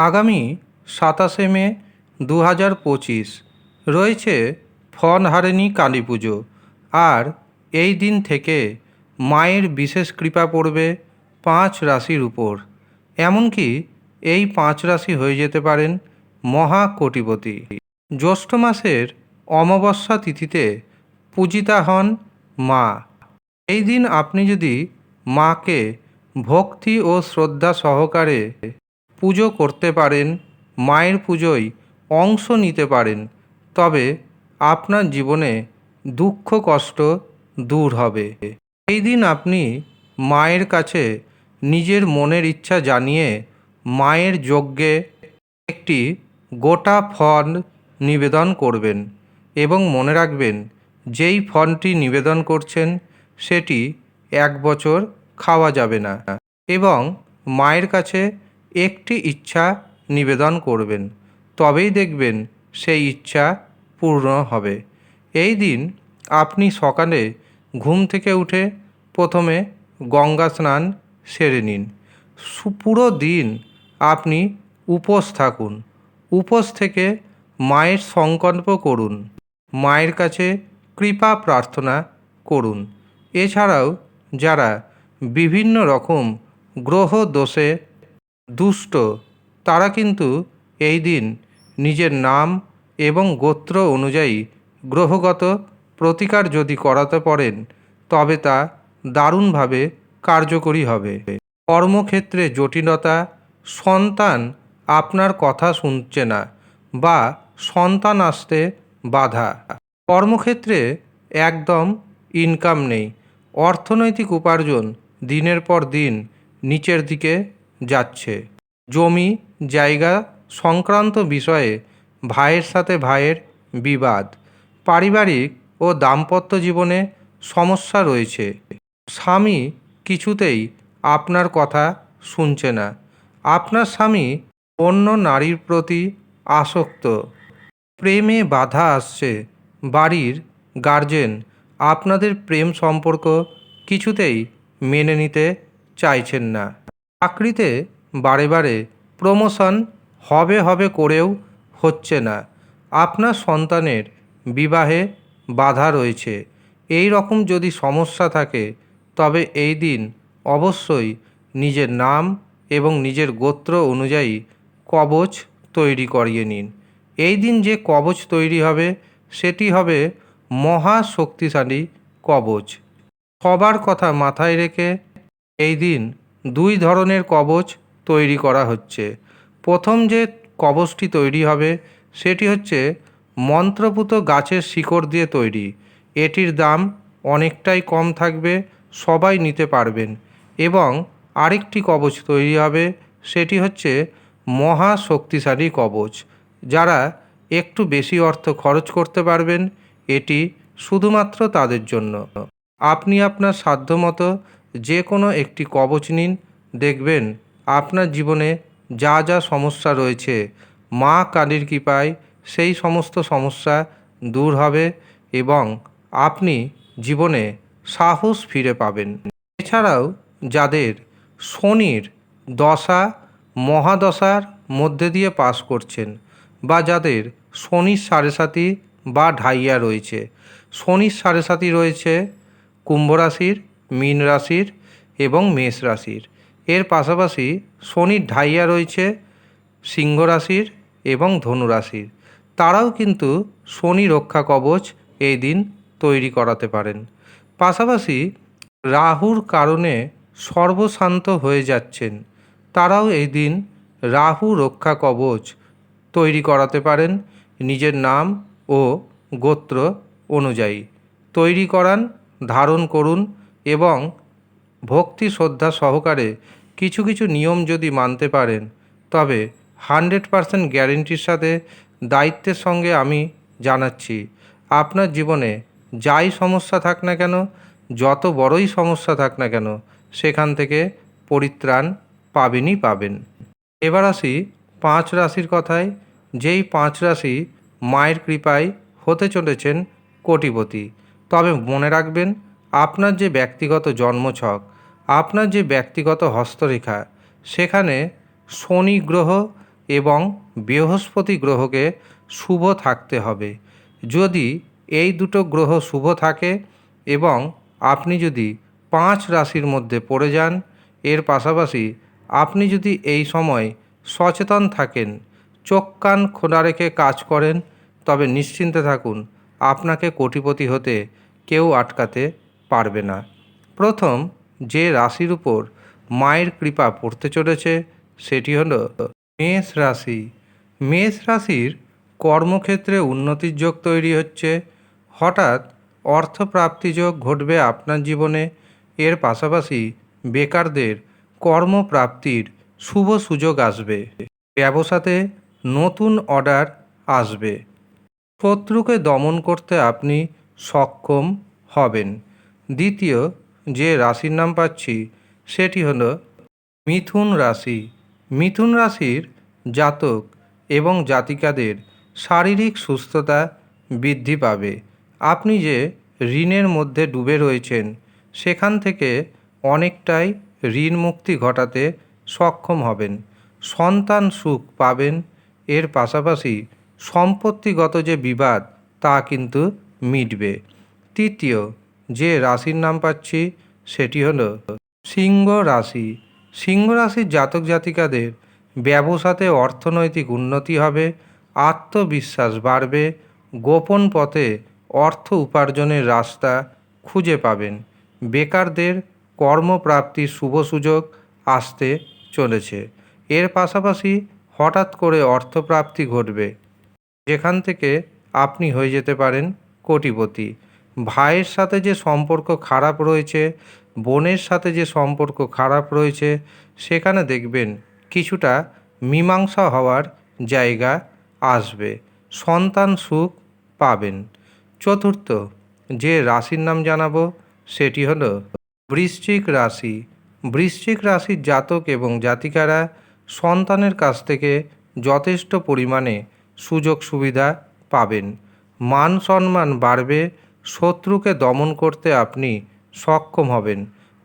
আগামী সাতাশে মে দু হাজার পঁচিশ। রয়েছে ফনহারিণী কালী পুজো। আর এই দিন থেকে মায়ের বিশেষ কৃপা পড়বে পাঁচ রাশির উপর। এমনকি এই পাঁচ রাশি হয়ে যেতে পারেন মহা কোটিপতি জ্যৈষ্ঠ মাসের অমাবস্যা তিথিতে পূজিতা হন মা। এই দিন আপনি যদি মাকে ভক্তি ও শ্রদ্ধা সহকারে পুজো করতে পারেন, মায়ের পুজোয় অংশ নিতে পারেন, তবে আপনার জীবনে দুঃখ, কষ্ট দূর হবে। এই দিন আপনি মায়ের কাছে নিজের মনের ইচ্ছা জানিয়ে মায়ের যজ্ঞে একটি গোটা ফল নিবেদন করবেন এবং মনে রাখবেন, যেই ফলটি নিবেদন করছেন সেটি এক বছর খাওয়া যাবে না। এবং মায়ের কাছে একটি ইচ্ছা নিবেদন করবেন, তবেই দেখবেন সেই ইচ্ছা পূর্ণ হবে। এই দিন আপনি সকালে ঘুম থেকে উঠে প্রথমে গঙ্গা স্নান সেরে নিন। পুরো দিন আপনি উপোস থাকুন। উপোস থেকে মায়ের সংকল্প করুন। মায়ের কাছে কৃপা প্রার্থনা করুন। এছাড়াও যারা বিভিন্ন রকম গ্রহ দোষে দুষ্ট, তারা কিন্তু এই দিন নিজের নাম এবং গোত্র অনুযায়ী গ্রহগত প্রতিকার যদি করাতে পারেন, তবে তা দারুণভাবে কার্যকরী হবে। কর্মক্ষেত্রে জটিলতা সন্তান আপনার কথা শুনছে না বা সন্তান আসতে বাধা। কর্মক্ষেত্রে একদম ইনকাম নেই। অর্থনৈতিক উপার্জন দিনের পর দিন নিচের দিকে যাচ্ছে। জমি, জায়গা সংক্রান্ত বিষয়ে ভাইয়ের সাথে ভাইয়ের বিবাদ। পারিবারিক ও দাম্পত্য জীবনে সমস্যা রয়েছে। স্বামী কিছুতেই আপনার কথা শুনছে না। আপনার স্বামী অন্য নারীর প্রতি আসক্ত। প্রেমে বাধা আসছে। বাড়ির গার্জেন আপনাদের প্রেম সম্পর্ক কিছুতেই মেনে নিতে চাইছেন না। চাকরিতে বারে বারে প্রমোশন হবে হবে করেও হচ্ছে না। আপনার সন্তানের বিবাহে বাধা রয়েছে। এই রকম যদি সমস্যা থাকে, তবে এই দিন অবশ্যই নিজের নাম এবং নিজের গোত্র অনুযায়ী কবচ তৈরি করিয়ে নিন। এই দিন যে কবচ তৈরি হবে, সেটি হবে মহা শক্তিশালী কবচ। সবার কথা মাথায় রেখে এই দিন দুই ধরনের কবচ তৈরি করা হচ্ছে। প্রথম যে কবচটি তৈরি হবে, সেটি হচ্ছে মন্ত্রপুত গাছের শিকড় দিয়ে তৈরি। এটির দাম অনেকটাই কম থাকবে, সবাই নিতে পারবেন। এবং আরেকটি কবচ তৈরি হবে, সেটি হচ্ছে মহা শক্তিশালী কবচ। যারা একটু বেশি অর্থ খরচ করতে পারবেন, এটি শুধুমাত্র তাদের জন্য। আপনি আপনার সাধ্যমতো যে কোনো একটি কবচ নিন, দেখবেন আপনার জীবনে যা যা সমস্যা রয়েছে। মা কালীর কৃপায় সেই সমস্ত সমস্যা দূর হবে এবং আপনি জীবনে সাহস ফিরে পাবেন। এছাড়াও যাদের শনির দশা মহাদশার মধ্যে দিয়ে পাস করছেন বা যাদের শনির সাড়ে সাতি বা ঢাইয়া রয়েছে শনির সাড়ে সাতি রয়েছে কুম্ভ রাশির মীন রাশির এবং মেষ রাশির। এর পাশাপাশি শনির ঢাইয়া রয়েছে, সিংহ রাশির এবং ধনু রাশির। তারাও কিন্তু শনি রক্ষা কবচ এই দিন তৈরি করাতে পারেন। পাশাপাশি রাহুর কারণে সর্বশান্ত হয়ে যাচ্ছেন। তারাও এই দিন রাহু রক্ষা কবচ তৈরি করাতে পারেন নিজের নাম ও গোত্র অনুযায়ী। তৈরি করান, ধারণ করুন এবং ভক্তি শ্রদ্ধা সহকারে কিছু কিছু নিয়ম যদি মানতে পারেন, তবে হান্ড্রেড পারসেন্ট গ্যারেন্টির সাথে দায়িত্বের সঙ্গে আমি জানাচ্ছি, আপনার জীবনে যাই সমস্যা থাক না কেন, যত বড়ই সমস্যা থাক না কেন, সেখান থেকে পরিত্রাণ পাবেনই পাবেন। এবার আসি পাঁচ রাশির কথায়, যেই পাঁচ রাশি মায়ের কৃপায় হতে চলেছেন কোটিপতি। তবে মনে রাখবেন আপনার যে ব্যক্তিগত জন্মছক, আপনার যে ব্যক্তিগত হস্তরেখা, সেখানে শনি গ্রহ এবং বৃহস্পতি গ্রহকে শুভ থাকতে হবে। যদি এই দুটো গ্রহ শুভ থাকে এবং আপনি যদি পাঁচ রাশির মধ্যে পড়ে যান, এর পাশাপাশি আপনি যদি এই সময় সচেতন থাকেন, চোখ কান খোলা রেখে কাজ করেন, তবে নিশ্চিন্তে থাকুন, আপনাকে কোটিপতি হতে কেউ আটকাতে পারবে না। প্রথম যে রাশির উপর মায়ের কৃপা পড়তে চলেছে সেটি হল মেষ রাশি। মেষ রাশির কর্মক্ষেত্রে উন্নতির যোগ তৈরি হচ্ছে। হঠাৎ অর্থপ্রাপ্তি যোগ ঘটবে আপনার জীবনে। এর পাশাপাশি বেকারদের কর্মপ্রাপ্তির শুভ সুযোগ আসবে। ব্যবসাতে নতুন অর্ডার আসবে। শত্রুকে দমন করতে আপনি সক্ষম হবেন। দ্বিতীয় যে রাশির নাম পাচ্ছি, সেটি হলো মিথুন রাশি। মিথুন রাশির জাতক এবং জাতিকাদের শারীরিক সুস্থতা বৃদ্ধি পাবে। আপনি যে ঋণের মধ্যে ডুবে রয়েছেন, সেখান থেকে অনেকটাই ঋণ মুক্তি ঘটাতে সক্ষম হবেন। সন্তান সুখ পাবেন, এর পাশাপাশি সম্পত্তিগত যে বিবাদ, তা কিন্তু মিটবে। তৃতীয় যে রাশির নাম পাচ্ছি সেটি হলো সিংহ রাশি। সিংহ রাশির জাতক জাতিকাদের ব্যবসাতে অর্থনৈতিক উন্নতি হবে, আত্মবিশ্বাস বাড়বে, গোপন পথে অর্থ উপার্জনের রাস্তা খুঁজে পাবেন। বেকারদের কর্মপ্রাপ্তির শুভ সুযোগ আসতে চলেছে। এর পাশাপাশি হঠাৎ করে অর্থপ্রাপ্তি ঘটবে, যেখান থেকে আপনি হয়ে যেতে পারেন কোটিপতি। ভাইয়ের সাথে যে সম্পর্ক খারাপ রয়েছে, বোনের সাথে যে সম্পর্ক খারাপ রয়েছে, সেখানে দেখবেন কিছুটা মীমাংসা হওয়ার জায়গা আসবে, সন্তান সুখ পাবেন। চতুর্থ, যে রাশির নাম জানাব, সেটি হলো বৃশ্চিক রাশি। বৃশ্চিক রাশির জাতক এবং জাতিকারা সন্তানের কাছ থেকে যথেষ্ট পরিমাণে সুযোগ সুবিধা পাবেন। মান সম্মান বাড়বে শত্রুকে দমন করতে আপনি সক্ষম হবেন।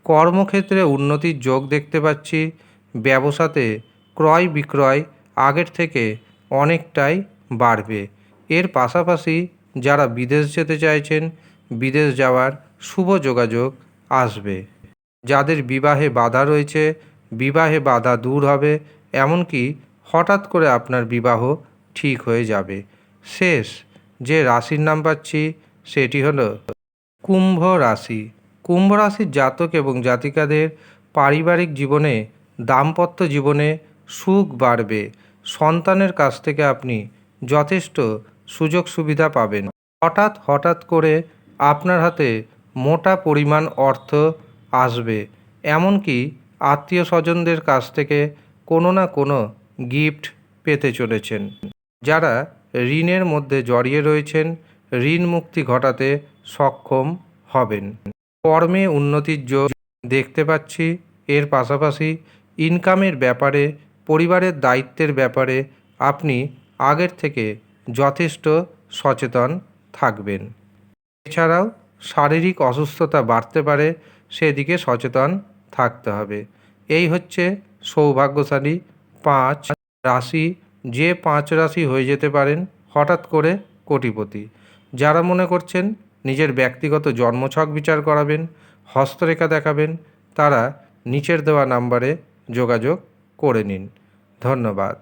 কর্মক্ষেত্রে উন্নতির যোগ দেখতে পাচ্ছি। ব্যবসাতে ক্রয় বিক্রয় আগের থেকে অনেকটাই বাড়বে। এর পাশাপাশি যারা বিদেশ যেতে চাইছেন, বিদেশ যাওয়ার শুভ যোগাযোগ আসবে। যাদের বিবাহে বাধা রয়েছে, বিবাহে বাধা দূর হবে, এমনকি হঠাৎ করে আপনার বিবাহ ঠিক হয়ে যাবে। শেষ যে রাশির নাম পাচ্ছি সেটি হল কুম্ভ রাশি। কুম্ভ রাশির জাতক এবং জাতিকাদের পারিবারিক জীবনে, দাম্পত্য জীবনে সুখ বাড়বে। সন্তানের কাছ থেকে আপনি যথেষ্ট সুযোগ সুবিধা পাবেন। হঠাৎ হঠাৎ করে আপনার হাতে মোটা পরিমাণ অর্থ আসবে। এমনকি আত্মীয় স্বজনদের কাছ থেকে কোনো না কোনো গিফট পেতে চলেছেন। যারা ঋণের মধ্যে জড়িয়ে রয়েছেন ঋণ মুক্তি ঘটাতে সক্ষম হবেন। কর্মে উন্নতির যোগ দেখতে পাচ্ছি। এর পাশাপাশি ইনকামের ব্যাপারে, পরিবারের দায়িত্বের ব্যাপারে আপনি আগের থেকে যথেষ্ট সচেতন থাকবেন। এছাড়াও শারীরিক অসুস্থতা বাড়তে পারে, সেদিকে সচেতন থাকতে হবে। এই হচ্ছে সৌভাগ্যশালী পাঁচ রাশি। যে পাঁচ রাশি হয়ে যেতে পারেন হঠাৎ করে কোটিপতি। যারা মনে করছেন নিজের ব্যক্তিগত জন্মছক বিচার করাবেন, হস্তরেখা দেখাবেন, তারা নিচের দেওয়া নাম্বারে যোগাযোগ করে নিন। ধন্যবাদ।